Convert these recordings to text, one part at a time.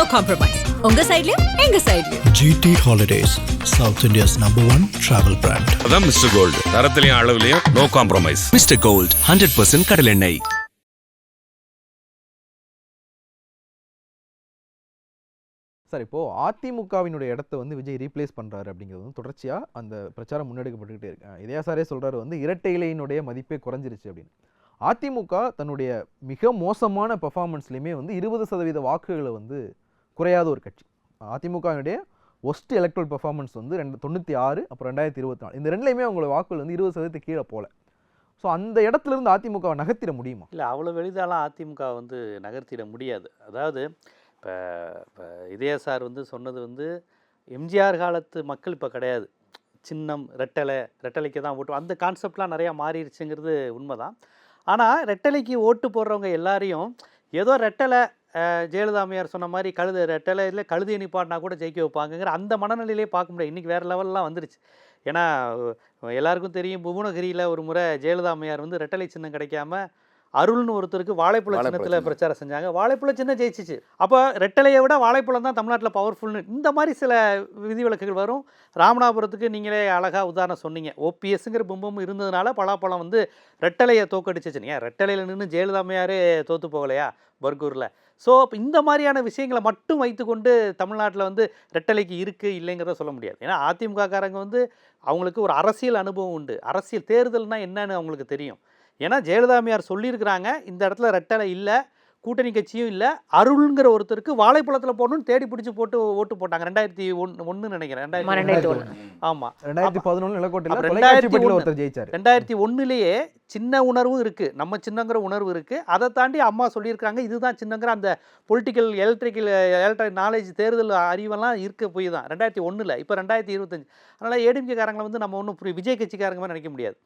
No compromise உங்க சைடுலயும் எங்க சைடுலயும் GT Holidays, South India's number one travel brand. அதான் மிஸ்டர் கோல்டு தரத்திலையும் அளவுலையும் no compromise mister Gold hundred percent கடல் எண்ணெய். சார் இப்போது அதிமுகவினுடைய இடத்த வந்து விஜய் ரீப்ளேஸ் பண்ணுறாரு அப்படிங்கிறது வந்து தொடர்ச்சியாக அந்த பிரச்சாரம் முன்னெடுக்கப்பட்டுக்கிட்டே இருக்கு. இதயா சாரே சொல்கிறாரு வந்து இரட்டை இலையினுடைய மதிப்பே குறைஞ்சிருச்சு அப்படின்னு. அதிமுக தன்னுடைய மிக மோசமான பெர்ஃபார்மன்ஸ்லையுமே வந்து இருபது சதவீத வாக்குகளை வந்து குறையாத ஒரு கட்சி. அதிமுகவினுடைய ஒஸ்ட் எலக்ட்ரல் பெர்ஃபார்மன்ஸ் வந்து ரெண்டு தொண்ணூற்றி ஆறு அப்புறம் ரெண்டாயிரத்தி இருபத்தி நாலு. இந்த ரெண்டுலையுமே அவங்களோட வாக்குகள் வந்து இருபது சதவீதத்துக்கு கீழே போல ஸோ அந்த இடத்துல இருந்து அதிமுகவை நகர்த்திட முடியுமா? இல்லை அவ்வளோ எளிதாலாம் அதிமுக வந்து நகர்த்திட முடியாது. அதாவது இப்போ இப்போ இதய சார் வந்து சொன்னது வந்து எம்ஜிஆர் காலத்து மக்கள் இப்போ கிடையாது. சின்னம் ரெட்டலை ரெட்டலைக்கு தான் ஓட்டு அந்த கான்செப்ட்லாம் நிறையா மாறிடுச்சுங்கிறது உண்மைதான். ஆனால் ரெட்டலைக்கு ஓட்டு போடுறவங்க எல்லாரையும் ஏதோ ரெட்டலை ஜெயலலிதா அம்மையார் சொன்ன மாதிரி கழுது ரெட்டலையில் கழுதையை நிப்பாட்டினா கூட ஜெயிக்க வைப்பாங்கங்கிற அந்த மனநிலையிலே பார்க்க முடியாது இன்றைக்கி வேறு லெவல்லாம் வந்துருச்சு. ஏன்னா எல்லாருக்கும் தெரியும் புவனகிரியில் ஒரு முறை ஜெயலலிதா அம்மையார் வந்து ரெட்டலை சின்னம் கிடைக்காம அருள்னு ஒருத்தருக்கு வாழைப்பழ சின்னத்தில். பிரச்சாரம் செஞ்சாங்க. வாழைப்பழ சின்னம் ஜெயிச்சிச்சு. அப்போ ரெட்டலையை விட வாழைப்பழம் தான் தமிழ்நாட்டில் பவர்ஃபுல்னு இந்த மாதிரி சில விதிவிலக்குகள் வரும். ராமநாதபுரத்துக்கு நீங்களே அழகாக உதாரணம் சொன்னீங்க. ஓபிஎஸ்ங்கிற பிம்பம் இருந்ததுனால பலாப்பழம் வந்து ரெட்டலையை தோக்கடிச்சிச்சு ஏன்? ரெட்டலையில் நின்று ஜெயலலிதாமையாரே தோற்று போகலையா? பர்கூரில். ஸோ இந்த மாதிரியான விஷயங்களை மட்டும் வைத்துக்கொண்டு தமிழ்நாட்டில் வந்து ரெட்டலைக்கு இருக்குது இல்லைங்கிறத சொல்ல முடியாது. ஏன்னா அதிமுககாரங்க வந்து அவங்களுக்கு ஒரு அரசியல் அனுபவம் உண்டு. அரசியல் தேர்தல்னா என்னன்னு அவங்களுக்கு தெரியும். ஏன்னா ஜெயலலிதாமையார் சொல்லியிருக்கிறாங்க இந்த இடத்துல ரெட்டலை இல்லை கூட்டணி கட்சியும் இல்லை அருள்ங்கிற ஒருத்தருக்கு வாழைப்பழத்தில் போடணும்னு தேடி பிடிச்சி போட்டு ஓட்டு போட்டாங்க. ரெண்டாயிரத்தி ஒன்று ஒன்று நினைக்கிறேன். ஆமா, ரெண்டாயிரத்தி. ஆமாம் ரெண்டாயிரத்தி பதினொன்று நிலக்கோட்டையில் ரெண்டாயிரத்தி. ஒருத்தர் ஜெயிச்சார். ரெண்டாயிரத்தி ஒன்றுலேயே சின்ன உணர்வும் இருக்குது நம்ம சின்னங்கிற உணர்வு இருக்குது அதை தாண்டி அம்மா சொல்லியிருக்காங்க இதுதான் சின்னங்கிற அந்த பொலிட்டிக்கல் எலக்ட்ரிக்கல் எலக்ட்ரிக் நாலேஜ் தேர்தல் அறிவெல்லாம் இருக்க போய் தான். ரெண்டாயிரத்தி ஒன்றில் இப்போ ரெண்டாயிரத்தி இருபத்தஞ்சு. அதனால் ஏடிஎம்கேக்காரங்களை வந்து நம்ம ஒன்றும் விஜய் கட்சிக்காரங்க மாதிரி நினைக்க முடியாது.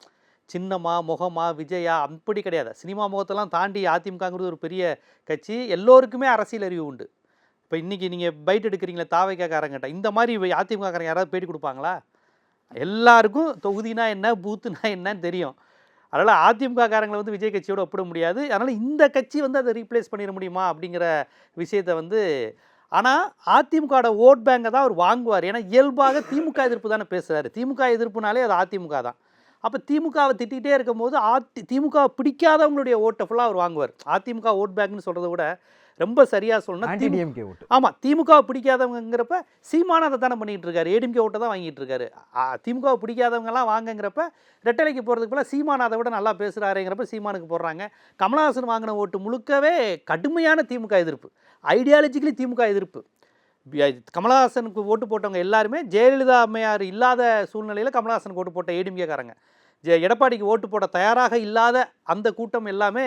சின்னமா முகமா விஜயா அப்படி கிடையாது. சினிமா முகத்தெல்லாம் தாண்டி அதிமுகங்கிறது ஒரு பெரிய கட்சி. எல்லோருக்குமே அரசியல் அறிவு உண்டு. இப்போ இன்றைக்கி நீங்கள் பைட் எடுக்கிறீங்களே தாவைக்காரங்கிட்ட இந்த மாதிரி அதிமுகக்காரங்க யாராவது பேட்டி கொடுப்பாங்களா? எல்லாருக்கும் தொகுதினா என்ன பூத்துனா என்னன்னு தெரியும். அதனால் அதிமுக காரங்களை வந்து விஜய் கட்சியோடு ஒப்பிட முடியாது. அதனால் இந்த கட்சி வந்து அதை ரீப்ளேஸ் பண்ணிட முடியுமா அப்படிங்கிற விஷயத்தை வந்து ஆனால் அதிமுகவோட ஓட் பேங்கை தான் அவர் வாங்குவார். ஏன்னா இயல்பாக திமுக எதிர்ப்பு தானே பேசுகிறாரு திமுக எதிர்ப்புனாலே அது அதிமுக தான். அப்போ திமுகவை திட்டிகிட்டே இருக்கும்போது அதி திமுக பிடிக்காதவங்களுடைய ஓட்டை ஃபுல்லாக அவர் வாங்குவார். அதிமுக ஓட் பேங்க்னு சொல்கிறத விட ரொம்ப சரியாக திமுக டிஎம்கே ஓட்டு ஆமாம் திமுகவை பிடிக்காதவங்கிறப்ப சீமான அதை தானே பண்ணிகிட்டு இருக்காரு. ஏடிஎம்கே ஓட்டை தான் வாங்கிட்டு இருக்காரு. ஆ, திமுகவை பிடிக்காதவங்கலாம் வாங்கங்கிறப்ப ரெட்டலைக்கு போகிறதுக்கு போல சீமான் அதை விட நல்லா பேசுகிறாருங்கிறப்ப சீமானுக்கு போடுறாங்க. கமலஹாசன் வாங்கின ஓட்டு முழுக்கவே கடுமையான திமுக எதிர்ப்பு. ஐடியாலஜிக்கலி திமுக எதிர்ப்பு. கமலஹாசனுக்கு ஓட்டு போட்டவங்க எல்லாருமே ஜெயலலிதா அம்மையார் இல்லாத சூழ்நிலையில் கமலஹாசனுக்கு ஓட்டு போட்ட ஏடிஎம்கேக்காரங்க எடப்பாடிக்கு ஓட்டு போட தயாராக இல்லாத அந்த கூட்டம் எல்லாமே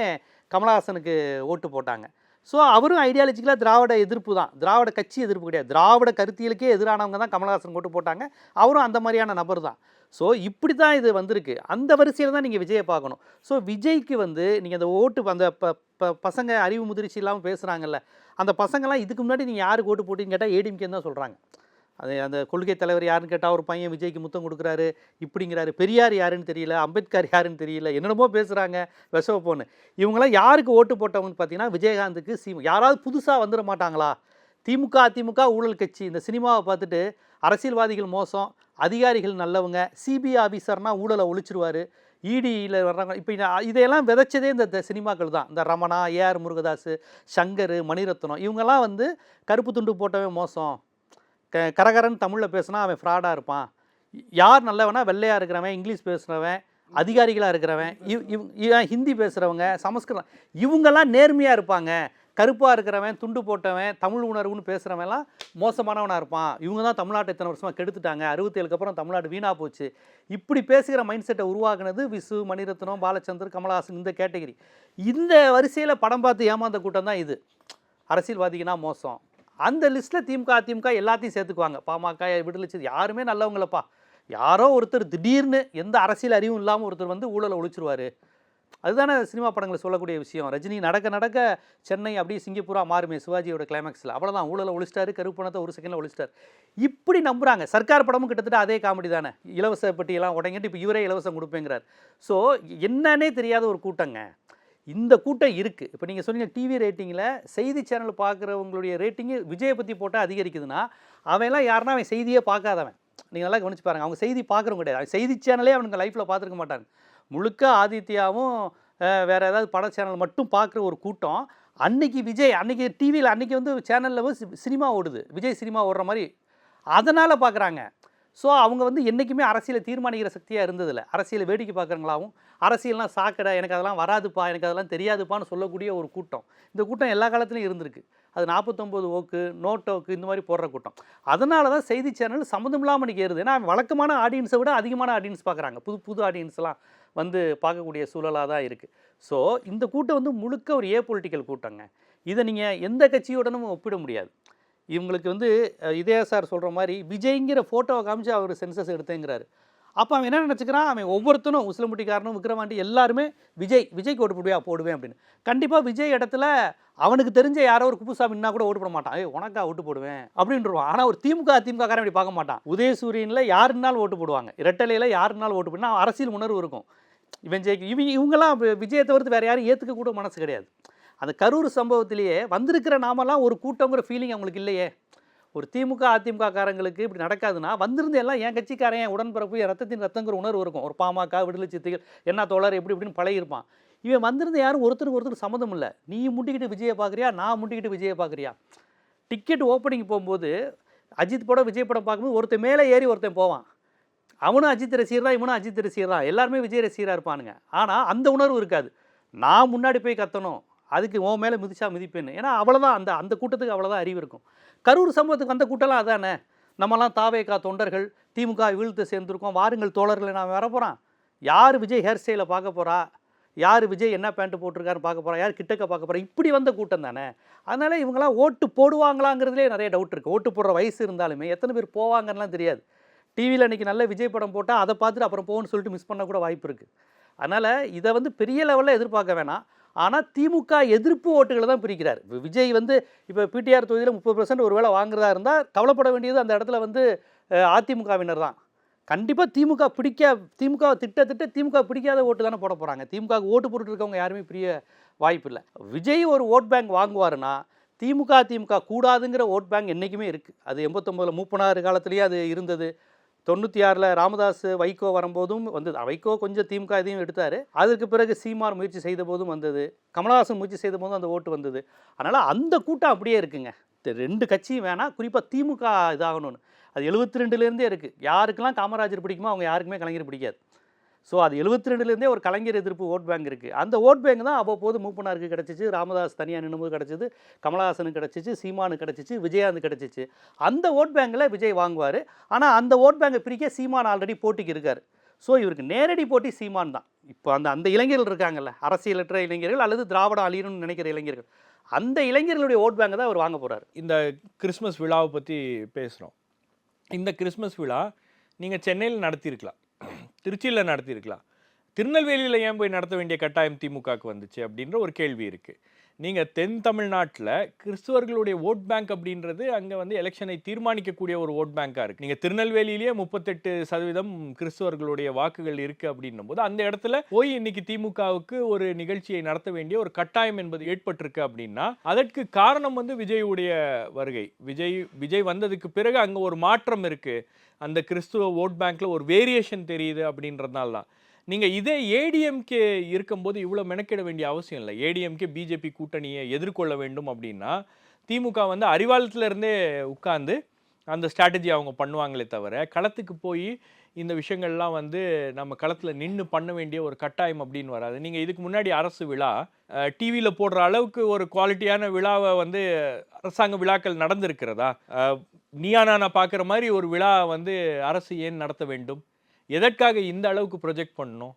கமலஹாசனுக்கு ஓட்டு போட்டாங்க. ஸோ அவரும் ஐடியாலஜிக்கலாக திராவிட எதிர்ப்பு தான். திராவிட கட்சி எதிர்ப்பு கிடையாது. திராவிட கருத்தியலுக்கே எதிரானவங்க தான் கமலஹாசன் ஓட்டு போட்டாங்க. அவரும் அந்த மாதிரியான நபர் தான். ஸோ இப்படி தான் இது வந்திருக்கு. அந்த வரிசையில் தான் நீங்கள் விஜயை பார்க்கணும். ஸோ விஜய்க்கு வந்து நீங்கள் அந்த ஓட்டு அந்த ப ப பசங்க அறிவு முதிர்ச்சி இல்லாமல் பேசுகிறாங்கல்ல அந்த பசங்களாம் இதுக்கு முன்னாடி நீங்கள் யாருக்கு ஓட்டு போட்டீங்கன்னு கேட்டால் ஏடிஎம்கேன்னு தான் சொல்கிறாங்க அது அந்த கொள்கை தலைவர் யாருன்னு கேட்டால் ஒரு பையன் விஜய்க்கு முத்தம் கொடுக்குறாரு இப்படிங்கிறாரு. பெரியார் யாருன்னு தெரியல அம்பேத்கர் யாருன்னு தெரியல என்னென்னமோ பேசுகிறாங்க விஷவப்போன்னு இவங்களாம் யாருக்கு ஓட்டு போட்டவங்கன்னு பார்த்தீங்கன்னா விஜயகாந்துக்கு சீமு. யாராவது புதுசாக வந்துட மாட்டாங்களா? திமுக அதிமுக ஊழல் கட்சி. இந்த சினிமாவை பார்த்துட்டு அரசியல்வாதிகள் மோசம் அதிகாரிகள் நல்லவங்க சிபிஐ ஆஃபீஸர்னா ஊழலை ஒழிச்சிருவார் இடியில் வர்றாங்க. இப்போ இதையெல்லாம் விதைச்சதே இந்த சினிமாக்கள் தான். இந்த ரமணா ஏஆர் முருகதாஸ் சங்கர் மணிரத்னம் இவங்கெல்லாம் வந்து கருப்பு துண்டு போட்டவே மோசம். க கரகரன்னு தமிழில் பேசுனா அவன் ஃப்ராடாக இருப்பான். யார் நல்லவனா? வெள்ளையாக இருக்கிறவன் இங்கிலீஷ் பேசுகிறவன் அதிகாரிகளாக இருக்கிறவன் இவ் இவ் ஹிந்தி பேசுகிறவங்க சமஸ்கிருதம் இவங்கெல்லாம் நேர்மையாக இருப்பாங்க. கருப்பாக இருக்கிறவன் துண்டு போட்டவன் தமிழ் உணர்வுன்னு பேசுகிறவன்லாம் மோசமானவனாக இருப்பான். இவங்க தான் தமிழ்நாட்டை இத்தனை வருஷமாக கெடுத்துட்டாங்க. அறுபத்தேழுக்கு அப்புறம் தமிழ்நாடு வீணாக போச்சு. இப்படி பேசுகிற மைண்ட் செட்டை உருவாக்குனது விசு மணிரத்னம் பாலச்சந்தர் கமலஹாசன் இந்த கேட்டகரி இந்த வரிசையில் படம் பார்த்து ஏமாந்த கூட்டம் தான் இது. அரசியல்வாதிகனா மோசம். அந்த லிஸ்ட்டில் திமுக அதிமுக எல்லாத்தையும் சேர்த்துக்குவாங்க. பாமக விடுதலை யாருமே நல்லவங்களப்பா. யாரோ ஒருத்தர் திடீர்னு எந்த அரசியல் அறிவும் இல்லாமல் ஒருத்தர் வந்து ஊழலை ஒழிச்சிருவார். அதுதானே சினிமா படங்களை சொல்லக்கூடிய விஷயம். ரஜினி நடக்க நடக்க சென்னை அப்படியே சிங்கப்பூரா மாறுமே சிவாஜியோட கிளைமேக்ஸில் அவ்வளோதான் ஊழலை ஒழிச்சிட்டாரு கருப்பணத்தை ஒரு செகண்டில் ஒழிச்சிட்டாரு. இப்படி நம்புகிறாங்க சர்க்கார் படமும் கிட்டத்தட்ட அதே காமெடி தானே. இலவச பெட்டியெல்லாம் உடங்கிட்டு இப்போ இவரே இலவசம் கொடுப்பேங்கிறார். ஸோ என்னன்னே தெரியாத ஒரு கூட்டங்க. இந்த கூட்டம் இருக்குது இப்போ நீங்கள் சொன்னீங்க டிவி ரேட்டிங்கில் செய்தி சேனல் பார்க்குறவங்களுடைய ரேட்டிங்கு விஜயை பற்றி போட்டால் அதிகரிக்குதுன்னா அவன்லாம் யாருன்னா அவன் செய்தியே பார்க்காதவன். நீங்கள் நல்லா கவனிச்சு பாருங்க. அவங்க செய்தி பார்க்குறவங்க கிடையாது. அவன் செய்தி சேனலே அவனுக்கு லைஃப்பில் பார்த்துருக்க மாட்டாங்க. முழுக்க ஆதித்யாவும் வேறு ஏதாவது பட சேனல் மட்டும் பார்க்குற ஒரு கூட்டம் அன்னைக்கு விஜய் அன்னைக்கு டிவியில் அன்றைக்கி வந்து சேனலில் வந்து சினிமா ஓடுது. விஜய் சினிமா ஓடுற மாதிரி. அதனால் பார்க்குறாங்க ஸோ அவங்க வந்து என்றைக்குமே அரசியலை தீர்மானிக்கிற சக்தியாக இருந்ததில்ல. அரசியலை வேடிக்கை பார்க்குறவங்களாவும் அரசியல்னால் சாக்கடை எனக்கு அதெல்லாம் வராதுப்பா எனக்கு அதெல்லாம் தெரியாதுப்பான்னு சொல்லக்கூடிய ஒரு கூட்டம். இந்த கூட்டம் எல்லா காலத்துலையும் இருந்திருக்கு. அது நாற்பத்தொம்போது ஓக்கு நோட்டோக்கு இந்த மாதிரி போடுற கூட்டம். அதனால தான் செய்தி சேனல் சம்மந்தம் இல்லாமல் இன்னைக்கு ஏறுது ஏன்னா வழக்கமான ஆடியன்ஸை விட அதிகமான ஆடியன்ஸ் பார்க்குறாங்க. புது புது ஆடியன்ஸ்லாம் வந்து பார்க்கக்கூடிய சூழலாக தான் இருக்குது ஸோ இந்த கூட்டம் வந்து முழுக்க ஒரு ஏ பொலிட்டிக்கல் கூட்டங்க. இதை நீங்கள் எந்த கட்சியுடனும் ஒப்பிட முடியாது. இவங்களுக்கு வந்து இதே சார் சொல்கிற மாதிரி விஜய்ங்கிற ஃபோட்டோவை காமிச்சு அவர் சென்சஸ் எடுத்தேங்கிறாரு. அப்போ அவன் என்ன நினச்சிக்கிறான்? அவன் ஒவ்வொருத்தனும் உசிலம்பட்டிக்காரனும் விக்ரவாண்டி எல்லாருமே விஜய் விஜய்க்கு ஓட்டு போடுவியா போடுவேன் அப்படின்னு. கண்டிப்பாக விஜய் இடத்துல அவனுக்கு தெரிஞ்ச யாரோ ஒரு குப்புசாமின்னா கூட ஓட்டு போட மாட்டான். ஏய் உனக்கா ஓட்டு போடுவேன் அப்படின்றவான் ஆனால் ஒரு திமுக திமுக காரன் அப்படி பார்க்க மாட்டான். உதயசூரியனில் யாருன்னாலும் ஓட்டு போடுவாங்க. இரட்டலையில் யாருனாலும் ஓட்டு போடுனா அரசியல் உணர்வு இருக்கும். இவன் ஜெயிக்கும் இவங்க இவங்கெல்லாம் விஜயத்தை விஜயை தவிர்த்து வேறு யாரும் ஏற்றுக்க கூட மனசு கிடையாது. அந்த கரூர் சம்பவத்திலேயே வந்திருக்கிற நாமெல்லாம் ஒரு கூட்டங்கிற ஃபீலிங் அவங்களுக்கு இல்லையே. ஒரு திமுக அதிமுக காரங்களுக்கு இப்படி நடக்காதுன்னா வந்திருந்த எல்லாம் என் கட்சிக்காரன் என் உடன்பிறப்பு என் ரத்தத்தின் ரத்தங்கிற உணர்வு இருக்கும். ஒரு பாமக விடுதலை சித்திகள் என்ன தோழர் எப்படி இப்படின்னு பழகிருப்பான் இவன் வந்திருந்த யாரும் ஒருத்தருக்கு ஒருத்தர் சம்மந்தம் இல்லை. நீ முட்டிக்கிட்டு விஜயை பார்க்குறியா? நான் முட்டிக்கிட்டு விஜயை பார்க்குறியா? டிக்கெட் ஓப்பனிங் போகும்போது அஜித் படம் விஜய் படம் பார்க்கும்போது ஒருத்தன் மேலே ஏறி ஒருத்தன் போவான். அவனும் அஜித் ரசிகர் தான் இவனும் அஜித் ரசிகர். தான் எல்லாருமே விஜய் ரசிகராக இருப்பானுங்க. ஆனால் அந்த உணர்வு இருக்காது. நான் முன்னாடி போய் கத்தணும். அதுக்கு உன் மேலே மிதிச்சா மிதிப்பேன்னு. ஏன்னா அவ்வளோதான் அந்த அந்த கூட்டத்துக்கு அவ்வளோதான் அறிவு இருக்கும். கரூர் சம்பவத்துக்கு அந்த கூட்டம்லாம் அதானே? நம்மலாம் தாவேக்கா தொண்டர்கள் திமுக வீழ்த்து சேர்ந்துருக்கோம் வாருங்கள் தோழர்களை நான் வரப்போகிறான் யார் விஜய் ஹேர் ஸ்டைலை பார்க்க போகிறா யார் விஜய் என்ன பேண்ட்டு போட்டிருக்காருன்னு பார்க்க போகிறா யார் கிட்டக்க பார்க்க போகிறா இப்படி வந்த கூட்டம் தானே? அதனால் இவங்களாம் ஓட்டு போடுவாங்களாங்கிறதுலே நிறைய டவுட் இருக்குது ஓட்டு போடுற வயசு இருந்தாலுமே எத்தனை பேர் போவாங்கன்னுலாம் தெரியாது. டிவியில் அன்றைக்கி நல்ல விஜய் படம் போட்டால் அதை பார்த்துட்டு அப்புறம் போகணும்னு சொல்லிட்டு மிஸ் பண்ண கூட வாய்ப்பு இருக்குது அதனால் இதை வந்து பெரிய லெவலில் எதிர்பார்க்க வேணாம். ஆனால் திமுக எதிர்ப்பு ஓட்டுகளை தான் பிரிக்கிறார். விஜய் வந்து இப்போ பிடிஆர் தொகுதியில் முப்பது பர்சன்ட் ஒரு வேளை வாங்குறதா இருந்தால் கவலைப்பட வேண்டியது அந்த இடத்துல வந்து அதிமுகவினர் தான். கண்டிப்பாக திமுக பிடிக்க திமுக திட்ட திட்ட திமுக பிடிக்காத ஓட்டு தானே போட போகிறாங்க திமுக ஓட்டு போட்டுட்டு இருக்கவங்க யாருமே பிரிய வாய்ப்பு இல்லை. விஜய் ஒரு ஓட் பேங்க் வாங்குவாருன்னா திமுக திமுக கூடாதுங்கிற ஓட் பேங்க் என்றைக்குமே இருக்குது அது எண்பத்தொம்போதில் மூப்பனார் காலத்துலேயே அது இருந்தது. தொண்ணூற்றி ஆறில் ராமதாஸ் வைகோ வரும்போதும் வந்தது. வைகோ கொஞ்சம் திமுக இதையும் எடுத்தார். அதற்கு பிறகு சீமார் முயற்சி செய்த போதும் வந்தது. கமலஹாசன் முயற்சி செய்த போதும் அந்த ஓட்டு வந்தது. அதனால் அந்த கூட்டம் அப்படியே இருக்குங்க. ரெண்டு கட்சியும் வேணாம் குறிப்பாக திமுக இதாகணும்னு. அது எழுபத்தி ரெண்டுலேருந்தே இருக்குது யாருக்கெல்லாம் காமராஜர் பிடிக்குமோ அவங்க யாருக்குமே கலைஞர் பிடிக்காது. ஸோ அது எழுபத்தி ரெண்டுலேருந்தே ஒரு கலைஞர் எதிர்ப்பு ஓட் பேங்க் இருக்குது அந்த ஓட் பேங்க் தான் அவ்வப்போது மூப்பனாருக்கு கிடச்சிச்சு ராமதாஸ் தனியாக நின்னும்போது கிடச்சிது கமலஹாசனுக்கு கிடச்சிச்சு சீமானு கிடச்சிச்சு விஜயாந்து கிடச்சிச்சு. அந்த ஓட் பேங்கில் விஜய் வாங்குவார். ஆனால் அந்த ஓட் பேங்கை பிரிக்க சீமான் ஆல்ரெடி போட்டிக்கு இருக்கார். ஸோ இவருக்கு நேரடி போட்டி சீமான் தான். இப்போ அந்த அந்த இளைஞர்கள் இருக்காங்கல்ல அரசியலற்ற இளைஞர்கள் அல்லது திராவிடம் அழியணும்னு நினைக்கிற இளைஞர்கள். அந்த இளைஞர்களுடைய ஓட் பேங்கை தான் அவர் வாங்க போகிறார் இந்த கிறிஸ்மஸ் விழாவை பற்றி பேசுகிறோம் இந்த கிறிஸ்மஸ் விழா நீங்கள் சென்னையில் நடத்தியிருக்கலாம். திருச்சியில் நடத்தியிருக்கலாம். திருநெல்வேலியில் ஏன் போய் நடத்த வேண்டிய கட்டாயம் திமுகவுக்கு வந்துச்சு அப்படின்ற ஒரு கேள்வி இருக்குது நீங்கள் தென் தமிழ்நாட்டில் கிறிஸ்துவர்களுடைய ஓட் பேங்க் அப்படின்றது அங்கே வந்து எலெக்ஷனை தீர்மானிக்கக்கூடிய ஒரு ஓட் பேங்காக இருக்குது நீங்கள் திருநெல்வேலியிலேயே முப்பத்தெட்டு சதவீதம் கிறிஸ்துவர்களுடைய வாக்குகள் இருக்குது அப்படின்னும் போது அந்த இடத்துல போய் இன்னைக்கு திமுகவுக்கு ஒரு நிகழ்ச்சியை நடத்த வேண்டிய ஒரு கட்டாயம் என்பது ஏற்பட்டிருக்கு அப்படின்னா அதற்கு காரணம் வந்து விஜயுடைய வருகை. விஜய் விஜய் வந்ததுக்கு பிறகு அங்கே ஒரு மாற்றம் இருக்குது அந்த கிறிஸ்துவ ஓட் பேங்க்ல ஒரு வேரியேஷன் தெரியுது அப்படின்றதுனால தான். நீங்கள் இதே ஏடிஎம்கே இருக்கும்போது இவ்வளோ மெனக்கிட வேண்டிய அவசியம் இல்லை. ஏடிஎம்கே பிஜேபி கூட்டணியை எதிர்கொள்ள வேண்டும் அப்படின்னா திமுக வந்து அறிவாளத்துலேருந்தே உட்காந்து அந்த ஸ்ட்ராட்டஜி அவங்க பண்ணுவாங்களே தவிர களத்துக்கு போய் இந்த விஷயங்கள்லாம் வந்து நம்ம களத்தில் நின்று பண்ண வேண்டிய ஒரு கட்டாயம் அப்படின்னு வராது. நீங்கள் இதுக்கு முன்னாடி அரசு விழா டிவியில் போடுற அளவுக்கு ஒரு குவாலிட்டியான விழாவை வந்து அரசாங்க விழாக்கள் நடந்திருக்கிறதா? அஹ், நீயா நான் பார்க்குற மாதிரி ஒரு விழா வந்து அரசு ஏன் நடத்த வேண்டும்? எதற்காக இந்த அளவுக்கு ப்ரொஜெக்ட் பண்ணணும்?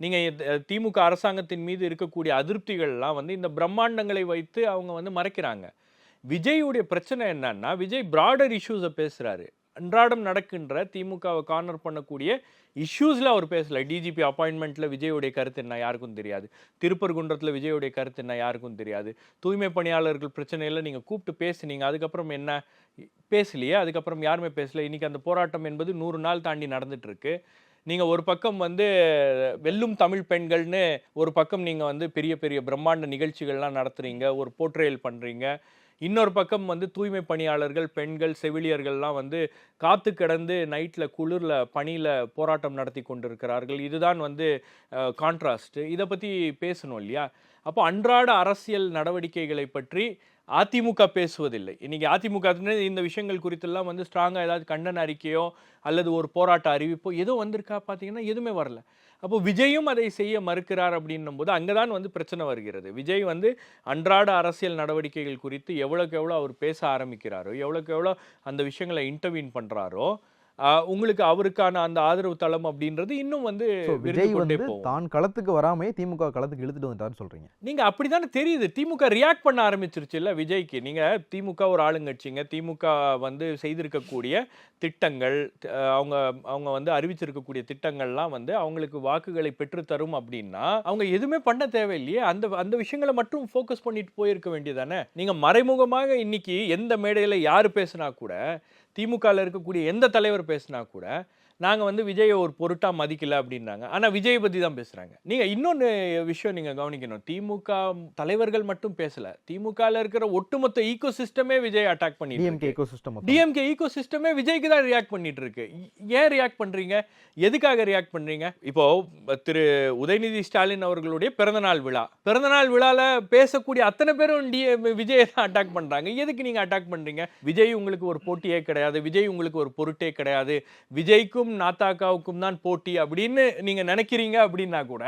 நீங்கள் திமுக அரசாங்கத்தின் மீது இருக்கக்கூடிய அதிருப்திகள்லாம் வந்து இந்த பிரம்மாண்டங்களை வைத்து அவங்க வந்து மறைக்கிறாங்க. விஜயுடைய பிரச்சனை என்னன்னா விஜய் பிராடர் இஷ்யூஸை பேசுகிறாரு அன்றாடம் நடக்கின்ற திமுகவை கார்னர் பண்ணக்கூடிய இஷ்யூஸில் அவர் பேசலை. டிஜிபி அப்பாயின்மெண்ட்டில் விஜயுடைய கருத்து என்ன யாருக்கும் தெரியாது. திருப்பரங்குன்றத்தில் விஜயுடைய கருத்து என்ன யாருக்கும் தெரியாது. தூய்மை பணியாளர்கள் பிரச்சனையில் நீங்கள் கூப்பிட்டு பேசுனீங்க. அதுக்கப்புறம் என்ன? பேசலையே. அதுக்கப்புறம் யாருமே பேசல. இன்னைக்கு அந்த போராட்டம் என்பது நூறு நாள் தாண்டி நடந்துகிட்ருக்கு நீங்கள் ஒரு பக்கம் வந்து வெல்லும் தமிழ் பெண்கள்னு ஒரு பக்கம் நீங்கள் வந்து பெரிய பெரிய பிரம்மாண்ட நிகழ்ச்சிகள்லாம் நடத்துறீங்க. ஒரு போர்ட்ரேல் பண்ணுறீங்க இன்னொரு பக்கம் வந்து தூய்மை பணியாளர்கள் பெண்கள் செவிலியர்கள்லாம் வந்து காத்து கிடந்து நைட்டில் குளிரில் பணியில் போராட்டம் நடத்தி கொண்டிருக்கிறார்கள். இதுதான் வந்து கான்ட்ராஸ்ட் இதை பற்றி பேசணும் இல்லையா? அப்போ அன்றாட அரசியல் நடவடிக்கைகளை பற்றி அதிமுக பேசுவதில்லை. இன்றைக்கி அதிமுக இந்த விஷயங்கள் குறித்தெல்லாம் வந்து ஸ்ட்ராங்காக ஏதாவது கண்டன அறிக்கையோ அல்லது ஒரு போராட்ட அறிவிப்போ ஏதோ வந்திருக்கா பார்த்தீங்கன்னா எதுவுமே வரல. அப்போ விஜயும் அதை செய்ய மறுக்கிறார் அப்படின்னும் போது அங்கே தான் வந்து பிரச்சனை வருகிறது. விஜய் வந்து அன்றாட அரசியல் நடவடிக்கைகள் குறித்து எவ்வளோக்கு எவ்வளோ அவர் பேச ஆரம்பிக்கிறாரோ எவ்வளோக்கு எவ்வளோ அந்த விஷயங்களை இன்டர்வீன் பண்ணுறாரோ உங்களுக்கு அவருக்கான அந்த ஆதரவு தளம் அப்படின்றது இன்னும் வந்து விஜய் வந்து தான் களத்துக்கு வராமே திமுக களத்துக்கு இழுத்துட்டு வந்துட்டாருன்னு சொல்றீங்க. நீங்க அப்படிதானே தெரியுது. திமுக ரியாக்ட் பண்ண ஆரம்பிச்சிருச்சுல்ல விஜய்க்கு. நீங்க திமுக ஒரு ஆளுங்கட்சிங்க. திமுக வந்து செய்திருக்கக்கூடிய திட்டங்கள் அவங்க அவங்க வந்து அறிவிச்சிருக்கக்கூடிய திட்டங்கள்லாம் வந்து அவங்களுக்கு வாக்குகளை பெற்று தரும் அப்படின்னா அவங்க எதுவுமே பண்ண தேவையில்லையே. அந்த அந்த விஷயங்களை மட்டும் ஃபோக்கஸ் பண்ணிட்டு போயிருக்க வேண்டியதானே நீங்க மறைமுகமாக இன்னைக்கு எந்த மேடையில யார் பேசினா கூட திமுகவில் இருக்கக்கூடிய எந்த தலைவர் பேசினா கூட நாங்கள் வந்து விஜயை ஒரு பொருட்டாக மதிக்கல அப்படின்னாங்க. ஆனால் விஜயை பற்றி தான் பேசுகிறாங்க நீங்கள் இன்னொன்று விஷயம் நீங்கள் கவனிக்கணும். திமுக தலைவர்கள் மட்டும் பேசலை. திமுகவில் இருக்கிற ஒட்டுமொத்த ஈகோ சிஸ்டமே விஜய் அட்டாக் பண்ணிட்டு DMK. Ecosystem DMK ego சிஸ்டமே விஜய்க்கு தான் ரியாக்ட் பண்ணிட்டு இருக்கு. ஏன் ரியாக்ட் பண்றீங்க? எதுக்காக ரியாக்ட் பண்றீங்க? இப்போ திரு உதயநிதி ஸ்டாலின் அவர்களுடைய பிறந்தநாள் விழா. பிறந்தநாள் விழால பேசக்கூடிய அத்தனை பேரும் டி விஜயை தான் அட்டாக் பண்றாங்க. எதுக்கு நீங்க அட்டாக் பண்றீங்க? விஜய் உங்களுக்கு ஒரு போட்டியே கிடையாது. விஜய் உங்களுக்கு ஒரு பொருட்டே கிடையாது. விஜய்க்கும் நாத்தாக்காவுக்கும் தான் போட்டி அப்படின்னு நீங்க நினைக்கிறீங்க அப்படின்னா கூட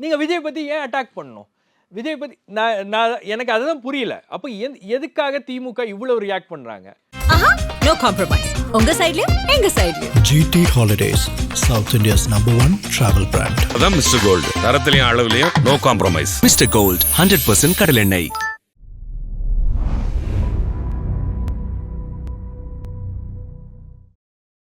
நீங்க விஜய் பத்தி ஏன் அட்டாக் பண்ணணும்? விஜய் பத்தி நான் நான் எனக்கு அதுதான் புரியல. அப்போ எந்- எதுக்காக திமுக இவ்வளவு ரியாக்ட் பண்றாங்க? ஆஹா நோ காம்ப்ரமைஸ் உங்க சைட்லயும் எங்க சைட்லயும் GT Holidays, South India's number one travel brand. அதான் மிஸ்டர் கோல்டு தரத்திலையும் அளவுலையும் no compromise mister Gold hundred percent கடலெண்ணெய்